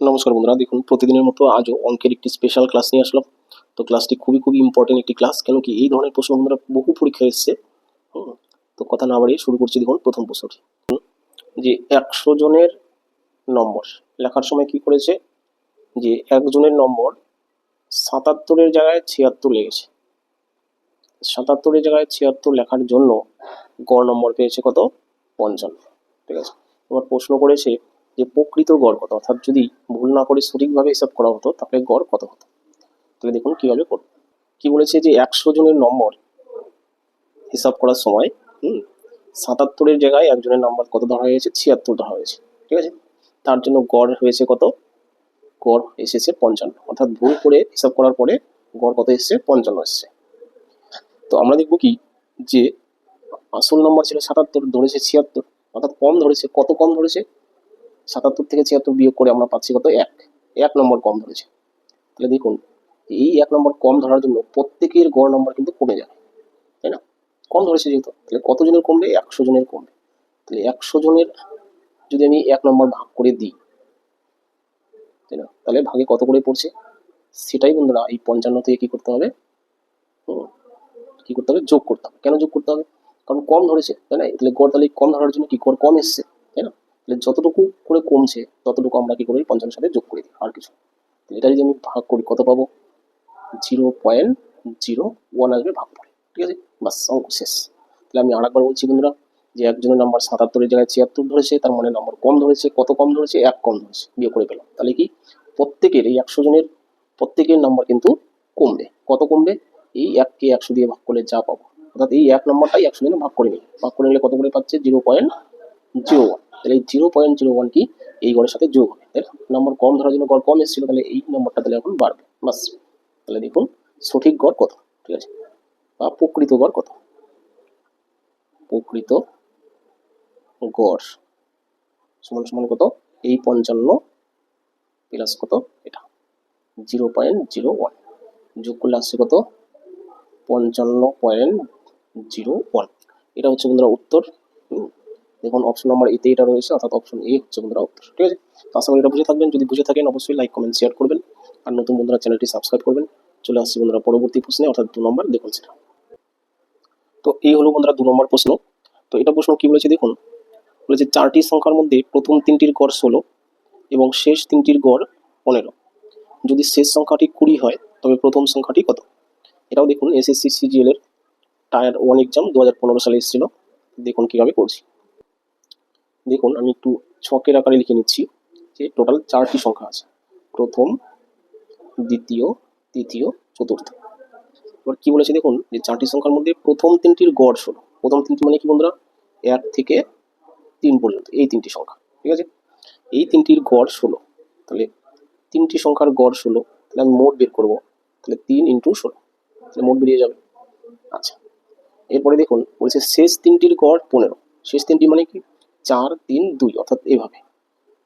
নমস্কার বন্ধুরা, দেখুন, প্রতিদিনের মতো আজও অঙ্কের একটি স্পেশাল ক্লাস নিয়ে আসলাম। তো ক্লাসটি খুবই খুবই ইম্পর্টেন্ট একটি ক্লাস কেন কি এই ধরনের প্রশ্ন বন্ধুরা বহু পরীক্ষা এসছে। তো কথা না বাড়িয়ে শুরু করছি, দেখুন, প্রথম প্রশ্নটি। যে একশো জনের নম্বর, লেখার সময় কি করেছে? যে একজনের নম্বর সাতাত্তরের জায়গায় ছিয়াত্তর লেগেছে। সাতাত্তরের জায়গায় ছিয়াত্তর লেখার জন্য গড় নম্বর পেয়েছে কত? পঞ্চান্ন। ঠিক আছে? এবার প্রশ্ন করেছে যে প্রকৃত গড় কত? অর্থাৎ যদি ভুল না করে সঠিকভাবে হিসাব করা হতো, তাহলে গড় কত হতো? তাহলে দেখুন কীভাবে করব। কি বলেছে যে একশো জনের নম্বর হিসাব করার সময়, হুম, সাতাত্তরের জায়গায় একজনের নাম্বার কত ধরা হয়েছে? ছিয়াত্তর ধরা হয়েছে, ঠিক আছে? তার জন্য গড় হয়েছে কত? গড় এসেছে পঞ্চান্ন। অর্থাৎ ভুল করে হিসাব করার পরে গড় কত এসেছে? পঞ্চান্ন এসেছে। তো আমরা দেখব কি? যে আসল নম্বর ছিল সাতাত্তর, ধরেছে ছিয়াত্তর। অর্থাৎ কম ধরেছে, কত কম ধরেছে? সাতাত্তর থেকে ছিয়াত্তর বিয়োগ করে আমরা পাচ্ছি কত? এক। এক নম্বর কম ধরেছে। তাহলে দেখুন, এই এক নম্বর কম ধরার জন্য প্রত্যেকের গড় নম্বর কিন্তু কমে যাবে, তাই না? কম ধরেছে যেহেতু, তাহলে কত জনের কমবে? একশো জনের কমবে। তাহলে একশো জনের যদি আমি এক নম্বর ভাগ করে দিই, তাই না? তাহলে ভাগে কত করে পড়ছে? সেটাই বন্ধুরা এই পঞ্চান্ন থেকে কি করতে হবে? কি করতে হবে? যোগ করতে হবে। কেন যোগ করতে হবে? কারণ কম ধরেছে, তাই না? তাহলে গড় তাহলে কম ধরার জন্য কি? গড় কম এসছে, তাই না? তাহলে যতটুকু করে কমছে, ততটুকু আমরা কি করি? পঞ্চান্নের সাথে যোগ করে দিই, আর কিছু এটা যদি আমি ভাগ করি, কত পাবো? জিরো পয়েন্ট জিরো ওয়ান আসবে ভাগ পড়ে ঠিক আছে? বাস, অঙ্ক শেষ। তাহলে আমি আরেকবার বলছি বন্ধুরা, যে একজনের নাম্বার সাতাত্তরের জায়গায় ছিয়াত্তর ধরেছে, তার মানে নম্বর কম ধরেছে, কত কম ধরেছে? এক কম ধরেছে বিয়ে করে পেলাম। তাহলে কি? প্রত্যেকের, এই একশো জনের প্রত্যেকের নাম্বার কিন্তু কমবে। কত কমবে? এই এককে একশো দিয়ে ভাগ করলে যা পাবো। অর্থাৎ এই এক নম্বরটাই একশো দিনে ভাগ করে নিই ভাগ করে নিলে কত করে পাচ্ছে? Zero point zero one. তাহলে এই জিরো পয়েন্ট জিরো ওয়ান কি? এই গড়ের সাথে যোগ হবে, তাই নম্বর কম ধরার জন্য গড় কম এসেছিল, তাহলে এই নম্বরটা তাহলে এখন বাড়বে, বাস। তাহলে দেখুন, সঠিক গড় কত, ঠিক আছে? বা প্রকৃত গড় কত? প্রকৃত গড় সমান সমান কত? এই পঞ্চান্ন প্লাস কত? এটা জিরো পয়েন্ট জিরো ওয়ান যোগ করলে আসছে কত? পঞ্চান্ন পয়েন্ট জিরো ওয়ান এটা হচ্ছে বন্ধুরা উত্তর। দেখুন অপশন নাম্বার এতে এটা রয়েছে, অর্থাৎ অপশন এ হচ্ছে বন্ধুরা উত্তর, ঠিক আছে? তো আশা করি এটা বুঝে থাকবেন, যদি বুঝে থাকেন, অবশ্যই লাইক কমেন্ট শেয়ার করবেন। আর নতুন বন্ধুরা চ্যানেলটি সাবস্ক্রাইব করবেন। চলে আসছি বন্ধুরা, পরবর্তী প্রশ্নে, অর্থাৎ দু নম্বর দেখুন সেটা। তো এই হলো বন্ধুরা দু নম্বর প্রশ্ন। তো এটা প্রশ্ন কি বলেছে দেখুন? বলেছে, চারটি সংখ্যার মধ্যে প্রথম তিনটির গড় ষোলো এবং শেষ তিনটির গড় পনেরো। যদি শেষ সংখ্যাটি কুড়ি হয়, তবে প্রথম সংখ্যাটি কত? এটাও দেখুন এসএসসি সিজিএল এর টায়ার ওয়ান এক্সাম দু হাজার পনেরো সালে এসেছিল। দেখুন কীভাবে করছি। দেখুন, আমি একটু ছকের আকারে লিখে নিচ্ছি যে টোটাল চারটি সংখ্যা আছে। প্রথম, দ্বিতীয়, তৃতীয়, চতুর্থ। এবার কি বলেছে দেখুন, যে চারটি সংখ্যার মধ্যে প্রথম তিনটির গড় ষোলো। প্রথম তিনটি মানে কি বন্ধুরা? এক থেকে তিন পর্যন্ত, এই তিনটি সংখ্যা, ঠিক আছে? এই তিনটির গড় ষোলো। তাহলে তিনটি সংখ্যার গড় ষোলো, তাহলে আমি মোট বের করব, তাহলে তিন ইন্টু ষোলো, তাহলে মোট বেরিয়ে যাবে। আচ্ছা এরপরে দেখুন, বলছে শেষ তিনটির গড় পনেরো। শেষ তিনটি মানে কি? চার, তিন, দুই, অর্থাৎ এভাবে।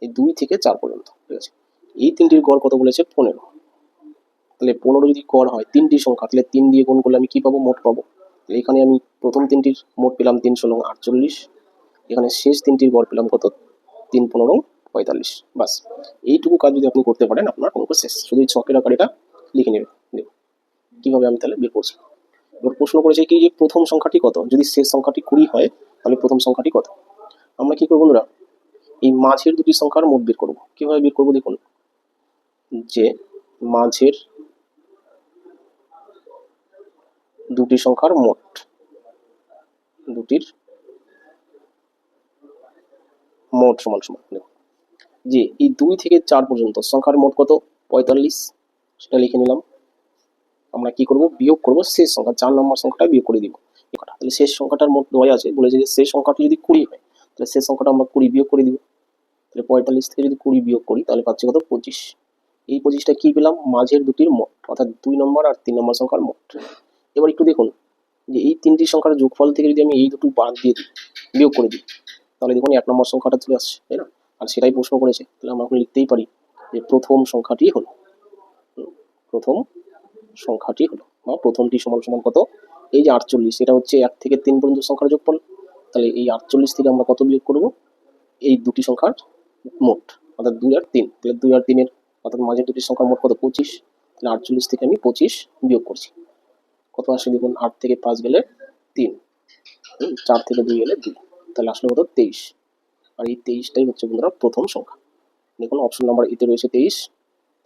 এই দুই থেকে চার পর্যন্ত, ঠিক আছে? এই তিনটির গড় কত বলেছে? পনেরো। তাহলে পনেরো যদি গড় হয়, তিনটি সংখ্যা, তাহলে তিন দিয়ে গুণ করলে আমি কি পাবো? মোট পাবো। এখানে আমি প্রথম তিনটির মোট পেলাম তিন ষোলো আটচল্লিশ। এখানে শেষ তিনটির গড় পেলাম কত? তিন, পনেরো, পঁয়তাল্লিশ। বাস এইটুকু কাজ যদি আপনি করতে পারেন, আপনার অঙ্ক শেষ। শুধু এই ছকের আকার লিখে নেবেন। দেখুন, কীভাবে আমি তাহলে বের করছি। এবার প্রশ্ন করেছে কি যে প্রথম সংখ্যাটি কত? যদি শেষ সংখ্যাটি কুড়ি হয়, তাহলে প্রথম সংখ্যাটি কত? আমরা কি করব বন্ধুরা? এই মাঝের দুটি সংখ্যার মোট বের করব। কীভাবে বের করব দেখুন? যে মাঝের দুটি সংখ্যার মোট, দুটির মোট সমান সমান যে এই দুই থেকে চার পর্যন্ত সংখ্যার মোট কত? পঁয়তাল্লিশ। সেটা লিখে নিলাম। আমরা কি করব? বিয়োগ করব শেষ সংখ্যা, চার নম্বর সংখ্যাটা বিয়োগ করে দিব। তাহলে শেষ সংখ্যাটার মোট দেওয়াই আছে। বলেছে যে শেষ সংখ্যাটি যদি কুড়ি হয় তাহলে শেষ সংখ্যাটা আমরা কুড়ি বিয়োগ করে দিব। তাহলে পঁয়তাল্লিশ থেকে যদি কুড়ি বিয়োগ করি, তাহলে পাচ্ছি কত? পঁচিশ। এই পঁচিশটা কী পেলাম? মাঝের দুটির মোট, অর্থাৎ দুই নম্বর আর তিন নম্বর সংখ্যার মোট। এবার একটু দেখুন যে এই তিনটি সংখ্যার যোগফল থেকে যদি আমি এই দুটো বাদ দিয়ে দিই, বিয়োগ করে দিই, তাহলে দেখুন এক নম্বর সংখ্যাটা চলে আসছে, তাই না? আর সেটাই প্রশ্ন করেছে। তাহলে আমরা এখন লিখতেই পারি যে প্রথম সংখ্যাটি হলো প্রথম সংখ্যাটি হলো, বা প্রথমটি সমান সমান কত? এই যে আটচল্লিশ, এটা হচ্ছে এক থেকে তিন পর্যন্ত সংখ্যার যোগফল। তাহলে এই আটচল্লিশ থেকে আমরা কত বিয়োগ করব? এই দুটি সংখ্যার মোট, অর্থাৎ দুই আর তিন। তাহলে দুই আর তিনের, অর্থাৎ মাঝের দুটি সংখ্যা মোট কত? পঁচিশ। তাহলে আটচল্লিশ থেকে আমি পঁচিশ বিয়োগ করছি। কত আসে দেখুন? আট থেকে পাঁচ গেলে তিন। চার থেকে দুই গেলে দুই। তাহলে আসলে কত? তেইশ। আর এই তেইশটাই হচ্ছে বন্ধুরা প্রথম সংখ্যা। দেখুন অপশন নাম্বার ইতে রয়েছে তেইশ।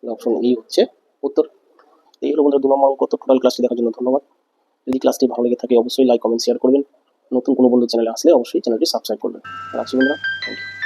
অপশন ই হচ্ছে উত্তর। এই হলো বন্ধুরা দু নম্বর অঙ্ক। তো টোটাল ক্লাসটি দেখার জন্য ধন্যবাদ। যদি ক্লাসটি ভালো লেগে থাকে, অবশ্যই লাইক কমেন্ট শেয়ার করবেন। নতুন কোনো বন্ধু চ্যানেলে আসলে অবশ্যই চ্যানেলটি সাবস্ক্রাইব করবেন। রাখছি বন্ধুরা থ্যাংক ইউ